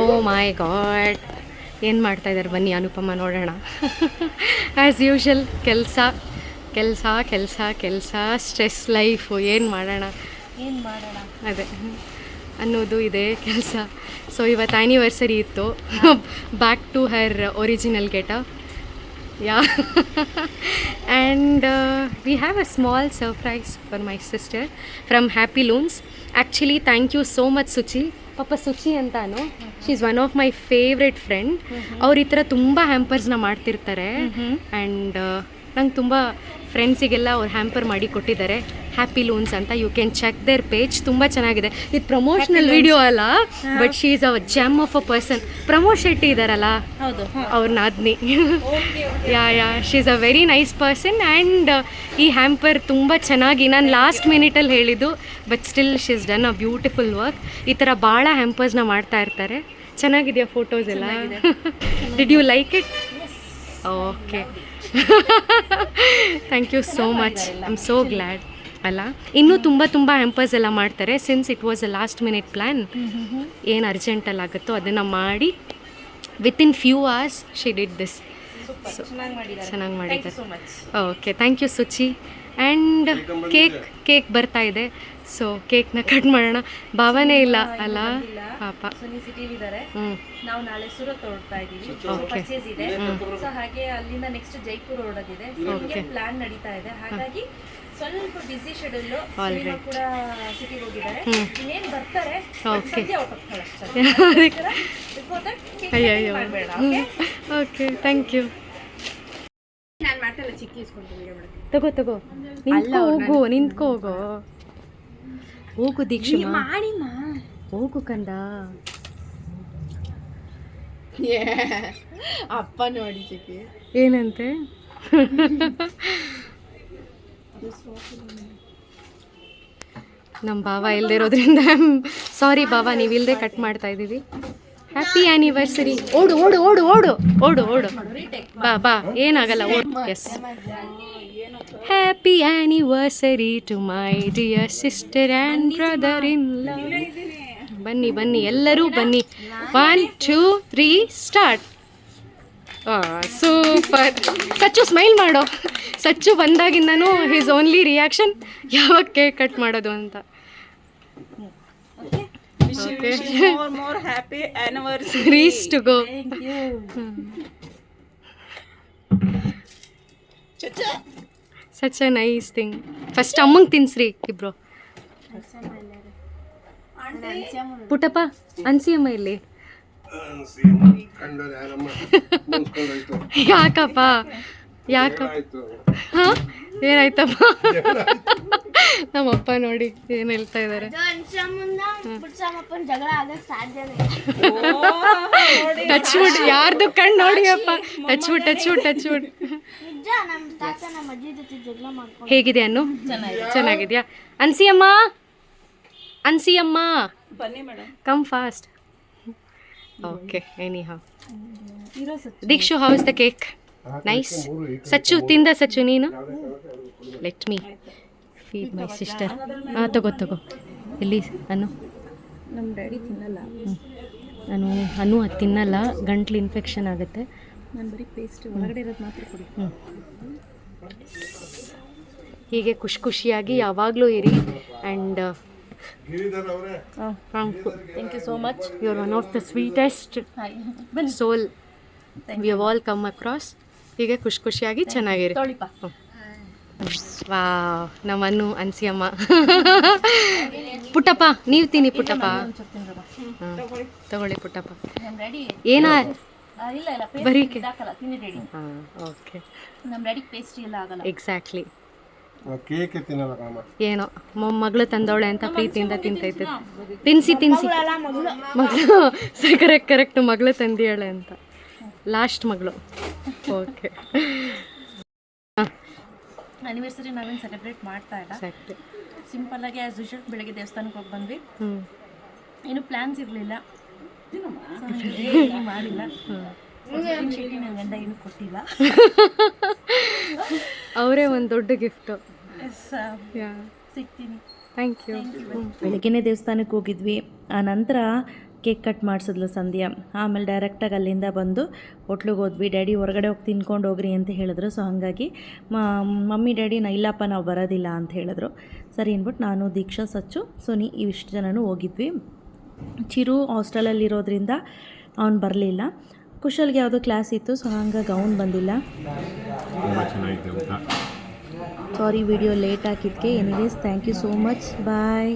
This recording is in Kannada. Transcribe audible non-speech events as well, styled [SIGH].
ಓ ಮೈ ಗಾಡ್. ಏನು ಮಾಡ್ತಾ ಇದ್ದಾರೆ ಬನ್ನಿ ಅನುಪಮ ನೋಡೋಣ. ಆ್ಯಸ್ ಯೂಶಲ್ ಕೆಲಸ ಕೆಲಸ ಕೆಲಸ ಕೆಲಸ ಸ್ಟ್ರೆಸ್ ಲೈಫು ಏನು ಮಾಡೋಣ? ಏನು ಮಾಡೋಣ? ಅದೇ. ಅನ್ನೋದು ಇದೆ ಕೆಲಸ. ಸೊ ಇವತ್ತು ಆ್ಯನಿವರ್ಸರಿ ಇತ್ತು. ಬ್ಯಾಕ್ ಟು ಹರ್ ಒರಿಜಿನಲ್ ಗೆಟ ಯಾ and we have a small surprise for my sister from Happy Loons actually thank you so much Suchi ಪಾಪ ಸುಚಿ ಅಂತಾನು. She is one of my favourite friend ಅವ್ರು ಈ ಥರ ತುಂಬ ಹ್ಯಾಂಪರ್ಸ್ನ ಮಾಡ್ತಿರ್ತಾರೆ. ಆ್ಯಂಡ್ ನಂಗೆ ತುಂಬ ಫ್ರೆಂಡ್ಸಿಗೆಲ್ಲ ಅವ್ರು ಹ್ಯಾಂಪರ್ ಮಾಡಿ ಕೊಟ್ಟಿದ್ದಾರೆ. ಹ್ಯಾಪಿ ಲೂನ್ಸ್ ಅಂತ. You can check their page ತುಂಬ ಚೆನ್ನಾಗಿದೆ. ಇದು ಪ್ರಮೋಷನಲ್ ವಿಡಿಯೋ ಅಲ್ಲ but she is a gem of a person Pramod Shetty ಇದ್ದಾರಲ್ಲ ಅವ್ರ ನಾದ್ನಿ yeah yeah she is a very nice person and ಈ ಹ್ಯಾಂಪರ್ ತುಂಬ ಚೆನ್ನಾಗಿ ನಾನು ಲಾಸ್ಟ್ ಮಿನಿಟಲ್ಲಿ ಹೇಳಿದ್ದು but still she is done a beautiful work ಈ ಥರ ಭಾಳ ಹ್ಯಾಂಪರ್ಸ್ನ ಮಾಡ್ತಾ ಇರ್ತಾರೆ. ಚೆನ್ನಾಗಿದೆಯಾ ಫೋಟೋಸ್ ಎಲ್ಲ? Did you like it okay thank you so much I am so glad ಅಲ್ಲ? ಇನ್ನೂ ತುಂಬ ತುಂಬ ಹ್ಯಾಂಪರ್ಸ್ ಎಲ್ಲ ಮಾಡ್ತಾರೆ since it was a last minute plan ಏನು ಅರ್ಜೆಂಟಲ್ಲಿ ಆಗುತ್ತೋ ಅದನ್ನು ಮಾಡಿ within few hours she did this ಚೆನ್ನಾಗಿ ಮಾಡಿದ್ದಾರೆ. Okay thank you Suchi and cake cake ಬರ್ತಾ ಇದೆ. ಸೊ ಕೇಕ್ನ ಕಟ್ ಮಾಡೋಣ. ಭಾವನೆ ಇಲ್ಲ ಅಲ್ಲ? ಪಾಪ. ಸುನಿ ಸಿಟಿಲಿ ಇದ್ದಾರೆ ಹ್ಞೂ ನಾವು ನಾಳೆ ಸೂರತ್ ಹೊರಡ್ತಾ ಇದೀವಿ. ಪರ್ಚೇಸ್ ಇದೆ. ಸೊ ಹಾಗೆ ಅಲ್ಲಿಂದ ನೆಕ್ಸ್ಟ್ ಜೈಪುರ್ ಹೊರಡೋದಿದೆ. ಹೀಗೆ ಪ್ಲಾನ್ ನಡೀತಾ ಇದೆ. ಹಾಗಾಗಿ ಸ್ವಲ್ಪ ಬಿಸಿ ಶೆಡ್ಯೂಲ್ ಕೂಡ ಸಿಟಿಗೆ ಹೋಗಿದ್ದಾರೆ. ಇನ್ನೇನು ಬರ್ತಾರೆ? ಓಕೆ ಸದ್ಯ ಹೋಗ್ತಾಳೆ before that okay thank you ತಗೋ ತಗೋ. ನಿಂತ್ಕೋ ಹೋಗು ನಿಂತ್ಕೋ ಹೋಗು. ಹೋಗು ದೀಕ್ಷೆ ಮಾಡಿಮ್ಮ ಹೋಗು ಕಂದ. ಅಪ್ಪ ನೋಡಿ ಚಿಕ್ಕಿ. ಏನಂತೆ? ನಮ್ಮ ಭಾವ ಇಲ್ದಿರೋದ್ರಿಂದ ಸಾರಿ ಬಾವಾ ನೀವಿಲ್ದೆ ಇಲ್ಲದೆ ಕಟ್ ಮಾಡ್ತಾ ಇದ್ದೀವಿ. ಹ್ಯಾಪಿ ಆನಿವರ್ಸರಿ ಓಡು ಓಡು ಓಡು ಓಡು. ಓಡು ಓಡು. ಬಾ ಬಾ. ಏನಾಗಲ್ಲ, ಓಡು. Yes happy anniversary to my dear sister and brother in ಬನ್ನಿ ಬನ್ನಿ. ಎಲ್ಲರೂ ಬನ್ನಿ. One two three start super Sachchu smile ಮಾಡೋ. ಸಚ್ಚು ಬಂದಾಗಿಂದನೂ ಹಿಸ್ ಓನ್ಲಿ ರಿಯಾಕ್ಷನ್ ಯಾವಾಗ ಕೇಕ್ ಕಟ್ ಮಾಡೋದು ಅಂತ. Okay more more happy anniversary. ರೀಸ್ to go such a nice thing first ಅಮ್ಮಂಗೆ ತಿನ್ಸ್ರಿ ಇಬ್ರು ಪುಟ್ಟಪ್ಪ ಅನ್ಸಿ ಅಮ್ಮ? ಇಲ್ಲಿ ಯಾಕಪ್ಪ? ಯಾಕಪ್ಪ? ಹಾ? ಏನಾಯ್ತಪ್ಪ? ನಮ್ಮಪ್ಪ ನೋಡಿ ಏನು ಹೇಳ್ತಾ ಇದ್ದಾರೆ ಜಗಳ ಆಗಕ್ ಸಾಧ್ಯನೇ ಟಚ್ ವುಡ್ ಯಾರ್ದು ಕಣ್ಣು ನೋಡಿ ಅಪ್ಪ. Touch wood touch wood touch wood ನಿಜ ನಮ್ಮ ತಾತ ನಮ್ಮ ಜಗಳ ಮಾಡ್ಕೊಂಡು. ಹೇಗಿದೆ ಅನ್ನು? ಚೆನ್ನಾಗಿದ್ಯಾ? ಅನ್ಸಿ ಅಮ್ಮ ಅನ್ಸಿ ಅಮ್ಮ ಬನ್ನಿ madam. Come fast okay any ಹಾ Dikshu how's the cake nice Sachchu ತಿಂದ ಸಚ್ಚು ನೀನು? Let me feed my sister ಹಾಂ ತಗೋ ತಗೋ. ಎಲ್ಲಿ ಅನು. ನಮ್ಮ ಡ್ಯಾಡಿ ತಿನ್ನಲ್ಲ. ನಾನು ಅನು ಅದು ತಿನ್ನಲ್ಲ. ಗಂಟ್ಲು ಇನ್ಫೆಕ್ಷನ್ ಆಗುತ್ತೆ. ನಾನು ಬರೀ ಪೇಸ್ಟ್ ಒಳಗಡೆ ಇರೋದು ಮಾತ್ರ ಕೊಡಿ. ಹ್ಞೂ ಹೀಗೆ ಖುಷಿ ಖುಷಿಯಾಗಿ ಯಾವಾಗಲೂ ಇರಿ and thank you so much you are one of the sweetest soul we have all come across ಹೀಗೆ ಖುಷಿ ಖುಷಿಯಾಗಿ ಚೆನ್ನಾಗಿರಿ. ವಾ ನಮ್ಮನ್ನು ಅನ್ಸಿಯಮ್ಮ. ಪುಟ್ಟಪ್ಪ ನೀವು ತಿನ್ನಿ ಪುಟ್ಟಪ್ಪ. ಹಾಂ ತಗೊಳ್ಳಿ ಪುಟ್ಟಪ್ಪ. ಏನ? ಇಲ್ಲ ಇಲ್ಲ ಬರೀ ಓಕೆ. ಎಕ್ಸಾಕ್ಟ್ಲಿ ಕೇಕ್ ತಿನ್ನಲ್ಲ ರಾಮ. ಏನೋ ಮೊಮ್ಮಗಳು ತಂದವಳೆ ಅಂತ ಪ್ರೀತಿಯಿಂದ ತಿಂತೈತೆ ತಿನ್ಸಿ ತಿನ್ಸಿ. ಮಗಳು ಕರೆಕ್ಟ್ ಕರೆಕ್ಟ್ ಮಗಳು ತಂದಿಯಾಳೆ ಅಂತ. ಲಾಸ್ಟ್ ಮಗಳು. ಓಕೆ ಆನಿವರ್ಸರಿ ನಾವೇನು ಸೆಲೆಬ್ರೇಟ್ ಮಾಡ್ತಾ ಇಲ್ಲ. ಸಿಂಪಲ್ಲಾಗಿ ಸಿಂಪಲ್ ಆಗಿ ಆಸ್ ಯೂಶಲ್ ಬೆಳಗ್ಗೆ ದೇವಸ್ಥಾನಕ್ಕೆ ಹೋಗಿ ಬಂದ್ವಿ. ಏನು ಪ್ಲ್ಯಾನ್ಸ್ ಇರಲಿಲ್ಲ. ಮಾಡಿಲ್ಲ. ನನ್ನ ಗಂಡ ಏನು ಕೊಟ್ಟಿಲ್ಲ. [LAUGHS] ಅವರೇ ಒಂದು ದೊಡ್ಡ ಗಿಫ್ಟು ಎಸ್ ಯಾ ಸಿಗ್ತೀನಿ. ಥ್ಯಾಂಕ್ ಯು ಬೆಳಗ್ಗೆನೇ ದೇವಸ್ಥಾನಕ್ಕೆ ಹೋಗಿದ್ವಿ. ಆ ನಂತರ ಕೇಕ್ ಕಟ್ ಮಾಡಿಸಿದ್ಲು ಸಂಧ್ಯಾ. ಆಮೇಲೆ ಡೈರೆಕ್ಟಾಗಿ ಅಲ್ಲಿಂದ ಬಂದು ಹೋಟ್ಲಿಗೆ ಹೋದ್ವಿ. ಡ್ಯಾಡಿ ಹೊರಗಡೆ ಹೋಗಿ ತಿನ್ಕೊಂಡು ಹೋಗ್ರಿ ಅಂತ ಹೇಳಿದ್ರು. ಸೊ ಹಾಗಾಗಿ ಮಮ್ಮಿ ಡ್ಯಾಡಿ ನಾ ಇಲ್ಲಪ್ಪ ನಾವು ಬರೋದಿಲ್ಲ ಅಂತ ಹೇಳಿದ್ರು. ಸರಿ ಅಂದ್ಬಿಟ್ಟು ನಾನು ದೀಕ್ಷಾ ಸಚ್ಚು ಸುನಿ ಇವಿಷ್ಟು ಜನನೂ ಹೋಗಿದ್ವಿ. ಚಿರು ಹಾಸ್ಟೆಲಲ್ಲಿರೋದ್ರಿಂದ ಅವ್ನು ಬರಲಿಲ್ಲ. ಕುಶಲ್ಗೆ ಯಾವುದೋ ಕ್ಲಾಸ್ ಇತ್ತು. ಸೊ ಹಂಗಾಗಿ ಅವ್ನು ಬಂದಿಲ್ಲ. ತುಂಬ ಚೆನ್ನಾಗಿದೆ ಊಟ. Sorry video late ಹಾಕಿದ್ದಕ್ಕೆ anyways thank you so much bye